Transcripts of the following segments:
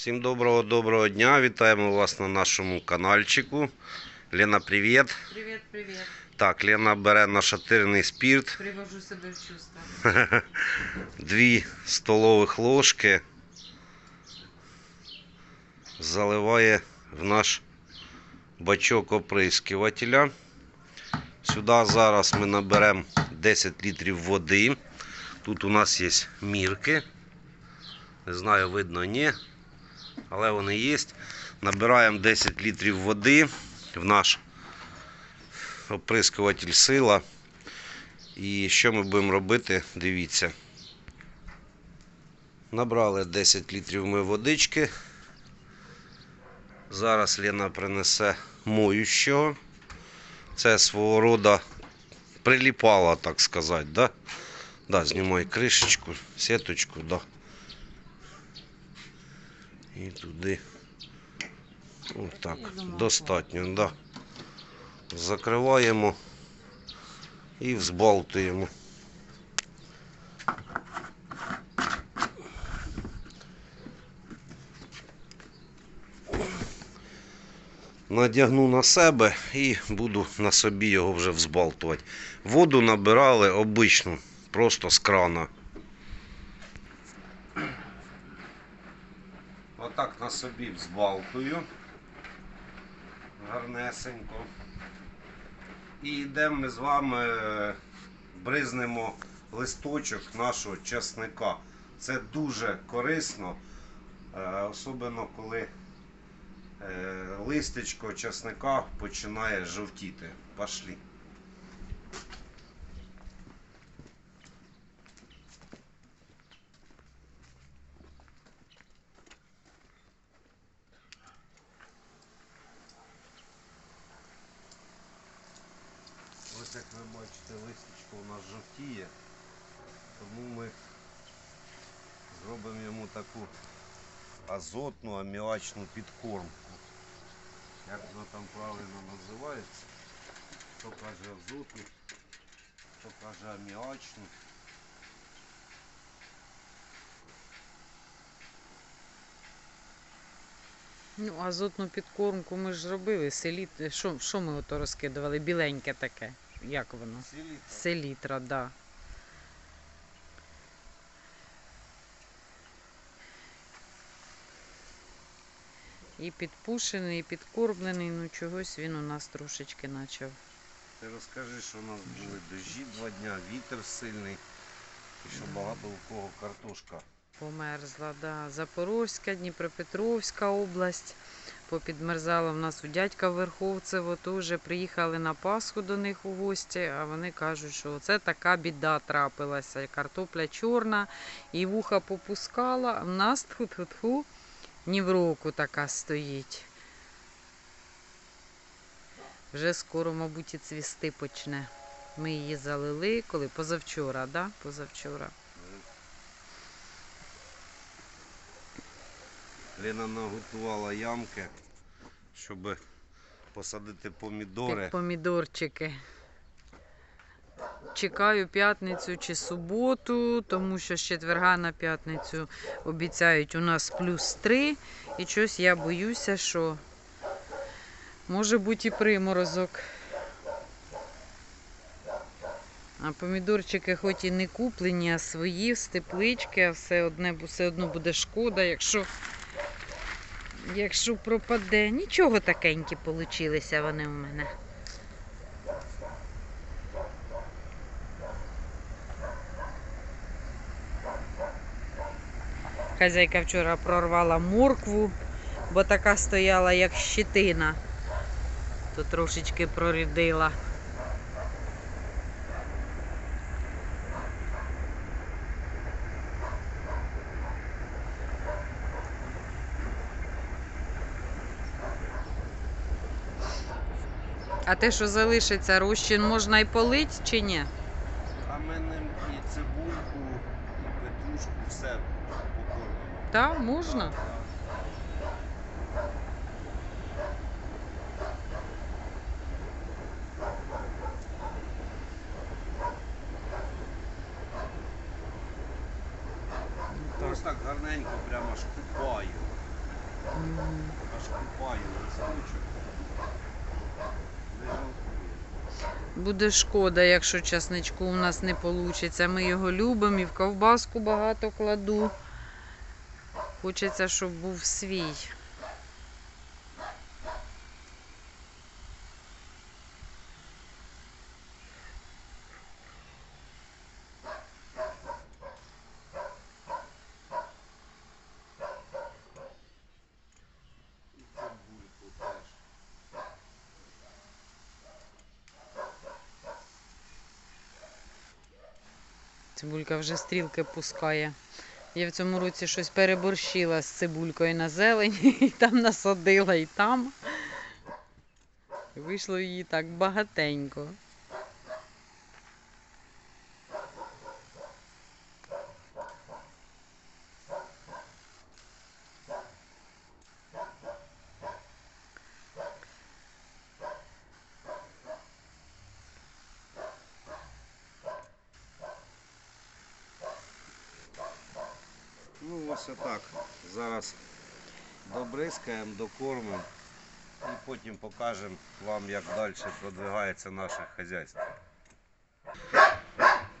Всім доброго доброго дня. Вітаємо вас на нашому каналчику. Лена, привіт. Привет, привет. Так, Лена бере нашатирний спірт, Привожу себе в чувство. дві столових ложки. Заливає в наш бачок оприскувателя. Сюди зараз ми наберемо 10 літрів води. Тут у нас є мірки. Не знаю, видно, ні. Але вони є. Набираємо 10 літрів води в наш оприскуватель сила. І що ми будемо робити? Дивіться. Набрали 10 літрів ми водички. Зараз Лена принесе моющого. Це свого рода приліпала, так сказати, да? Да, знімай кришечку, сіточку, да. І туди. Отак. Достатньо, да. Закриваємо і взбалтуємо. Надягну на себе і буду на собі його вже взбалтувати. Воду набирали обичну, просто з крана. Отак на собі взбалтую. Гарнесенько. І йдемо ми з вами е, бризнемо листочок нашого часника. Це дуже корисно, е, особливо коли е, листечко часника починає жовтіти. Пошли. Ось як ви бачите, листочко у нас жовтіє, тому ми зробимо йому таку азотну аміачну підкормку. Як вона там правильно називається? Хто каже азотну, хто каже аміачну. Ну, азотну підкормку ми ж робили. Селіт... Що, що ми ото розкидували? Біленьке таке. Як воно? Селітра. Селітра, да. І підпушений, і підкормлений, ну чогось він у нас трошечки почав. Ти розкажи, що у нас були дощі два дня, вітер сильний. І що багато у кого картошка. Померзла, да. Запорозька, Дніпропетровська область. Попідмерзала в нас у дядька Верховцево. Теж приїхали на Пасху до них у гості, а вони кажуть, що це така біда трапилася. Картопля чорна, і вуха попускала, а в нас тху-тху-тху, ні в року така стоїть. Вже скоро, мабуть, і цвісти почне. Ми її залили, коли позавчора, да? Позавчора. Лена наготувала ямки, щоб посадити помідори. Як помідорчики. Чекаю п'ятницю чи суботу, тому що з четверга на п'ятницю обіцяють у нас плюс 3. І щось я боюся, що може бути і приморозок. А помідорчики хоч і не куплені, а свої з теплички, а все, одне, все одно буде шкода, якщо, якщо пропаде. Нічого такенькі получилися вони у мене. Хазяйка вчора прорвала моркву, бо така стояла, як щитина. То трошечки прорідила. А те, що залишиться, розчин можна і полить чи ні? А ми ним і цибульку, і петрушку, все покормимо. Так, можна? Ось так гарненько прямо аж купаю. Аж купає листочок. Не Буде шкода, якщо часничку у нас не вийде. Ми його любимо і в ковбаску багато кладу. Хочеться, щоб був свій. Цибулька вже стрілки пускає. Я в цьому році щось переборщила з цибулькою на зелені, і там насадила, і там. Вийшло її так багатенько. Ось отак. Зараз добризкаємо, докормимо і потім покажемо вам, як далі продвигається наше хазяйство.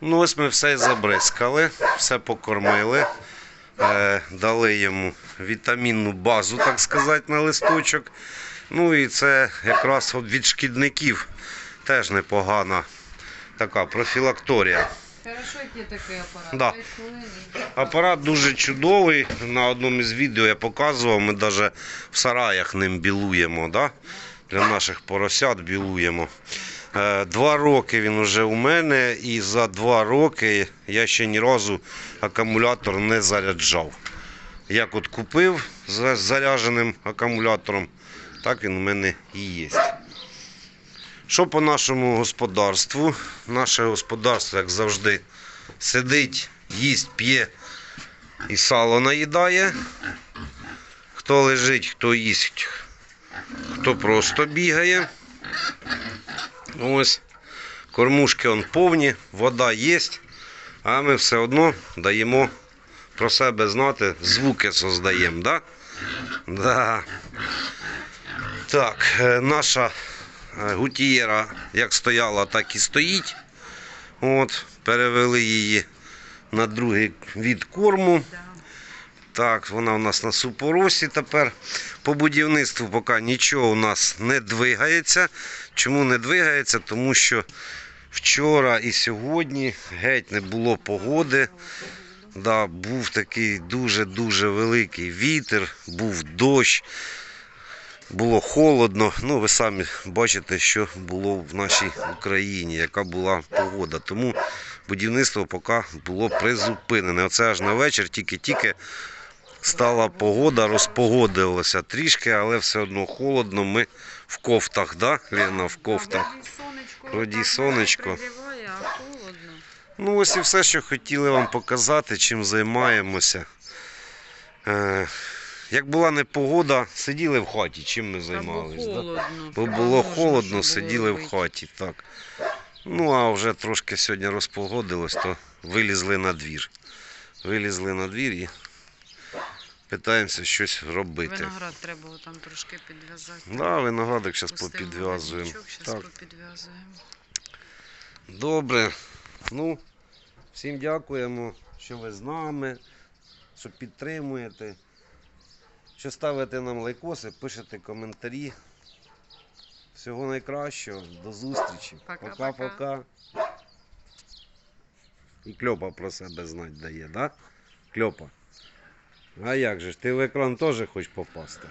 Ну ось ми все забризкали, все покормили, е, дали йому вітамінну базу, так сказати, на листочок. Ну і це якраз від шкідників теж непогана така профілакторія. Хорошо, який такий апарат? Да. Хвилин Апарат дуже чудовий. На одному із відео я показував, ми навіть в сараях ним білуємо. Да? Для наших поросят білуємо. Е, Два роки він вже у мене, і за два роки я ще ні разу акумулятор не заряджав. Як от купив з зарядженим акумулятором, так він у мене і є. Що по нашому господарству? Наше господарство, як завжди, сидить, їсть, п'є і сало наїдає. Хто лежить, хто їсть, хто просто бігає. Ось. Кормушки он повні, вода є, а ми все одно даємо про себе знати, звуки создаємо. Да? Да. Так, е, наша гутієра як стояла, так і стоїть. От, перевели її на другий від корму. Так, вона у нас на супоросі тепер. По будівництву поки нічого у нас не двигається. Чому не двигається? Тому що вчора і сьогодні геть не було погоди. Да, був такий дуже-дуже великий вітер, був дощ, було холодно. Ну, ви самі бачите, що було в нашій Україні, яка була погода. Тому будівництво поки було призупинене. Оце аж на вечір, тільки-тільки стала погода, розпогодилося трішки, але все одно холодно. Ми в кофтах, да, Лена, в кофтах. Вроді сонечко. Ну, ось і все, що хотіли вам показати, чим займаємося. Як була непогода, сиділи в хаті, чим ми займалися. Да? Бо було холодно, сиділи в хаті. Так. Ну, а вже трошки сьогодні розпогодилось, то вилізли на двір. Вилізли на двір і питаємося щось робити. Виноград треба було там трошки підв'язати. Да, виноградик зараз попідв'язуємо. Так. попідв'язуємо. Добре. Ну, всім дякуємо, що ви з нами, що підтримуєте, що ставите нам лайкоси, пишете коментарі. Всього найкращого, до зустрічі. Пока-пока. І кльопа про себе знать дає, да? Кльопа. А як же ж, ти в екран теж хочеш попасти?